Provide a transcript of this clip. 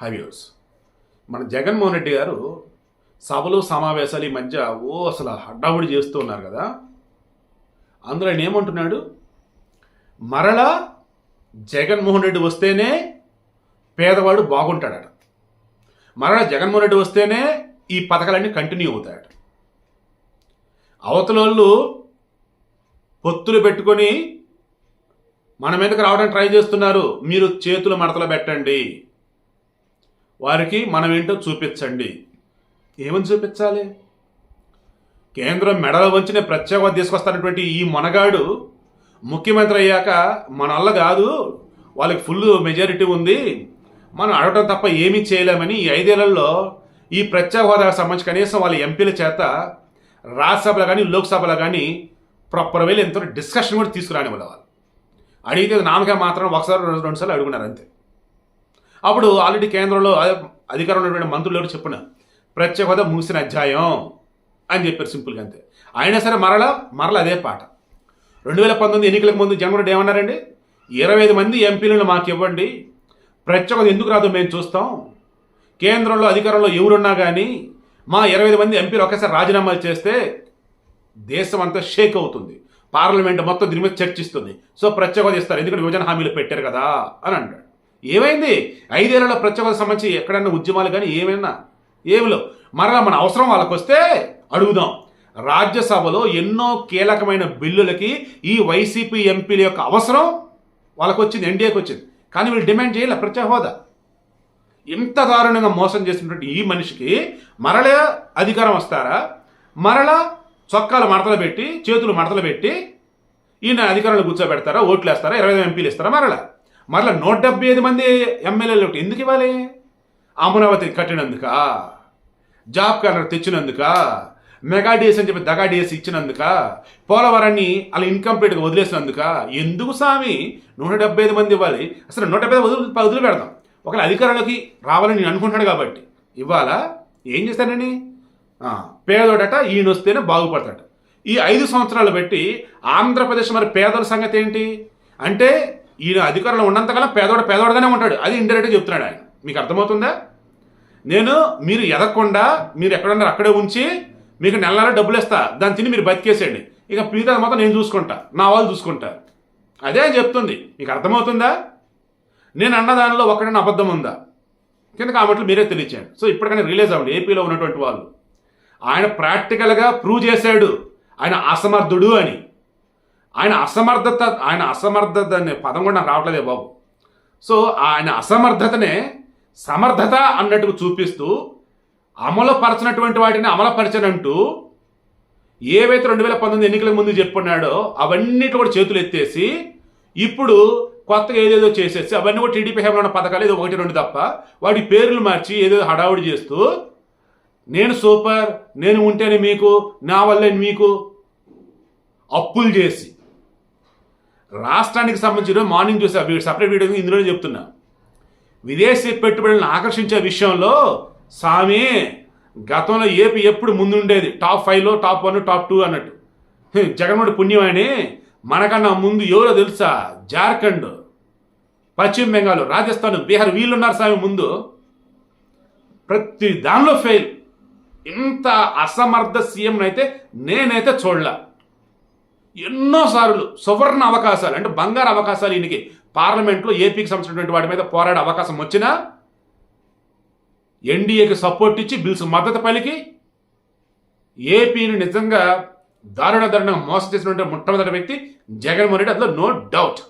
హైవ్యూస్ మన జగన్మోహన్ రెడ్డి గారు సభలు సమావేశాలు ఈ మధ్య ఓ అసలు హడ్డావుడి చేస్తూ ఉన్నారు కదా. అందులో ఆయన ఏమంటున్నాడు? మరలా జగన్మోహన్ రెడ్డి వస్తేనే పేదవాడు బాగుంటాడట. మరలా జగన్మోహన్ రెడ్డి వస్తేనే ఈ పథకాలన్నీ కంటిన్యూ అవుతాయట. అవతలోళ్ళు పొత్తులు పెట్టుకొని మన మీదకి రావడానికి ట్రై చేస్తున్నారు. మీరు చేతులు మడతలు పెట్టండి. వారికి మనం ఏంటో చూపించండి. ఏమని చూపించాలి? కేంద్రం మెడలో వంచిన ప్రత్యేక తీసుకొస్తున్నటువంటి ఈ మొనగాడు ముఖ్యమంత్రి అయ్యాక మనల్ల కాదు వాళ్ళకి ఫుల్ మెజారిటీ ఉంది. మనం అడగటం తప్ప ఏమీ చేయలేమని ఈ ఐదేళ్ళలో ఈ ప్రత్యేక హోదాకు సంబంధించి కనీసం వాళ్ళ ఎంపీల చేత రాజ్యసభలో కానీ లోక్సభలో కానీ ప్రాపర్ వేలు ఎంతో డిస్కషన్ కూడా తీసుకురాని వాళ్ళు అడిగితే నామకే మాత్రం ఒకసారి రెండు రెండు సార్లు అడుగున్నారు అంతే. అప్పుడు ఆల్రెడీ కేంద్రంలో అదే- అధికారంలో ఉన్నటువంటి మంత్రులు ఎవరు చెప్పిన. ప్రత్యేక హోదా ముగిసిన అధ్యాయం అని చెప్పారు సింపుల్గా అంతే. అయినా సరే మరలా మరలా అదే పాట. రెండు వేల పంతొమ్మిది ఎన్నికలకు ముందు జగన్ రెడ్డి ఏమన్నారండి? ఇరవై ఐదు మంది ఎంపీలను మాకు ఇవ్వండి. ప్రత్యేక ఎందుకు రాదు మేము చూస్తాం. కేంద్రంలో అధికారంలో ఎవరున్నా కానీ మా ఇరవై ఐదు మంది ఎంపీలు ఒకేసారి రాజీనామాలు చేస్తే దేశం అంతా షేక్ అవుతుంది. పార్లమెంట్ మొత్తం దీని మీద చర్చిస్తుంది. సో ప్రత్యేక ఇస్తారు. ఎందుకంటే విభజన హామీలు పెట్టారు కదా అని అంటాడు ఏమైంది? ఐదేళ్ళలో ప్రత్యేక సంబంధించి ఎక్కడన్నా ఉద్యమాలు కానీ ఏమైనా? ఏమిలో? మరలా మన అవసరం వాళ్ళకు వస్తే అడుగుదాం. రాజ్యసభలో ఎన్నో కీలకమైన బిల్లులకి ఈ వైసీపీ ఎంపీల యొక్క అవసరం వాళ్ళకు వచ్చింది ఎన్డీఏకి వచ్చింది కానీ వీళ్ళు డిమాండ్ చేయాలి ప్రత్యేక హోదా. ఇంత దారుణంగా మోసం చేసినటువంటి ఈ మనిషికి మరలా అధికారం వస్తారా? మరలా చొక్కాలు మడతలు పెట్టి చేతులు మడతలు పెట్టి ఈయన అధికారంలో కూర్చోబెడతారా? ఓట్లు వేస్తారా ఇరవై ఎంపీలు ఇస్తారా? మరలా. మరలా నూట డెబ్బై ఐదు మంది ఎమ్మెల్యేలు ఎందుకు ఇవ్వాలి? అమరావతిని కట్టినందుక? జాబ్ కార్డు తెచ్చినందుక? మెగా డిఎస్ అని చెప్పి దగా డిఎస్ ఇచ్చినందుక? పోలవరాన్ని అలా ఇన్కంప్లీట్గా వదిలేసినందుక? ఎందుకు స్వామి? నూట డెబ్బై ఐదు మంది ఇవ్వాలి. అసలు నూట డెబ్బై ఐదు వదిలి వదిలి పెడదాం. ఒకవేళ అధికారంలోకి రావాలని నేను అనుకుంటున్నాడు కాబట్టి. ఇవ్వాలా? ఏం చేస్తానని పేదోడట ఈయన వస్తేనే బాగుపడతాడు. ఈ ఐదు సంవత్సరాలు బట్టి ఆంధ్రప్రదేశ్ మరి పేదల సంగతి ఏంటి? అంటే ఈయన అధికారంలో ఉన్నంతకాలం పేదోడు పేదోడుగానే ఉంటాడు. అది ఇండైరెక్ట్గా చెప్తున్నాడు ఆయన. మీకు అర్థమవుతుందా? నేను మీరు ఎదగకుండా మీరు ఎక్కడున్నారు అక్కడే ఉంచి మీకు నెల నెల డబ్బులు ఇస్తా. దాన్ని తిని మీరు బతికేసేయండి. ఇక మిగతా మొత్తం నేను చూసుకుంటా. నా వాళ్ళు చూసుకుంటారు అదే ఆయన చెప్తుంది. మీకు అర్థమవుతుందా? నేను అన్న దానిలో ఒకటైనా అబద్ధం ఉందా? కింద కాబట్టి మీరే తెలియచేయండి. సో ఇప్పటికైనా రిలీజ్ అవ్వండి. ఏపీలో ఉన్నటువంటి వాళ్ళు. ఆయన ప్రాక్టికల్గా ప్రూవ్ చేశాడు. ఆయన అసమర్థుడు అని. ఆయన అసమర్థత ఆయన అసమర్థత అనే పదం కూడా నాకు రావట్లేదే బాబు. సో ఆయన అసమర్థతనే సమర్థత అన్నట్టుగా చూపిస్తూ అమలుపరచినటువంటి వాటిని అమలుపరచనంటూ ఏవైతే రెండు వేల పంతొమ్మిది ఎన్నికల ముందు చెప్పున్నాడో అవన్నిటి కూడా చేతులు ఎత్తేసి ఇప్పుడు కొత్తగా ఏదేదో చేసేసి అవన్నీ కూడా టీడీపీ హేమలో ఉన్న పథకాలు ఏదో ఒకటి రెండు తప్ప వాటి పేర్లు మార్చి ఏదో హడావుడి చేస్తూ నేను సూపర్ నేను ఉంటేనే మీకు నా వల్లే మీకు అప్పులు చేసి రాష్ట్రానికి సంబంధించిన మార్నింగ్ చూసే సపరేట్ వీడియో ఇందులోనే చెప్తున్నా. విదేశీ పెట్టుబడులను ఆకర్షించే విషయంలో సామి గతంలో ఏపీ ఎప్పుడు ముందుండేది. టాప్ ఫైవ్లో టాప్ వన్ టాప్ టూ అన్నట్టు. జగన్మోహన్ పుణ్యం అని మనకన్నా ముందు ఎవరో తెలుసా? జార్ఖండ్ పశ్చిమ బెంగాల్ రాజస్థాన్ బీహార్ వీళ్ళున్నారు సామి ముందు. ప్రతి దానిలో ఫెయిల్ ఇంత అసమర్థ సీఎం అయితే నేనైతే చూడలే. ఎన్నోసార్లు సువర్ణ అవకాశాలు అంటే బంగారు అవకాశాలు ఈయనకి. పార్లమెంట్లో ఏపీకి సంబంధించినటువంటి వాటి మీద పోరాడే అవకాశం వచ్చినా ఎన్డీఏకి సపోర్ట్ ఇచ్చి బిల్స్ మద్దతు పలికి ఏపీని నిజంగా దారుణ దారుణంగా మోసం చేసినటువంటి మొట్టమొదటి వ్యక్తి జగన్మోహన్ రెడ్డి అందులో నో డౌట్.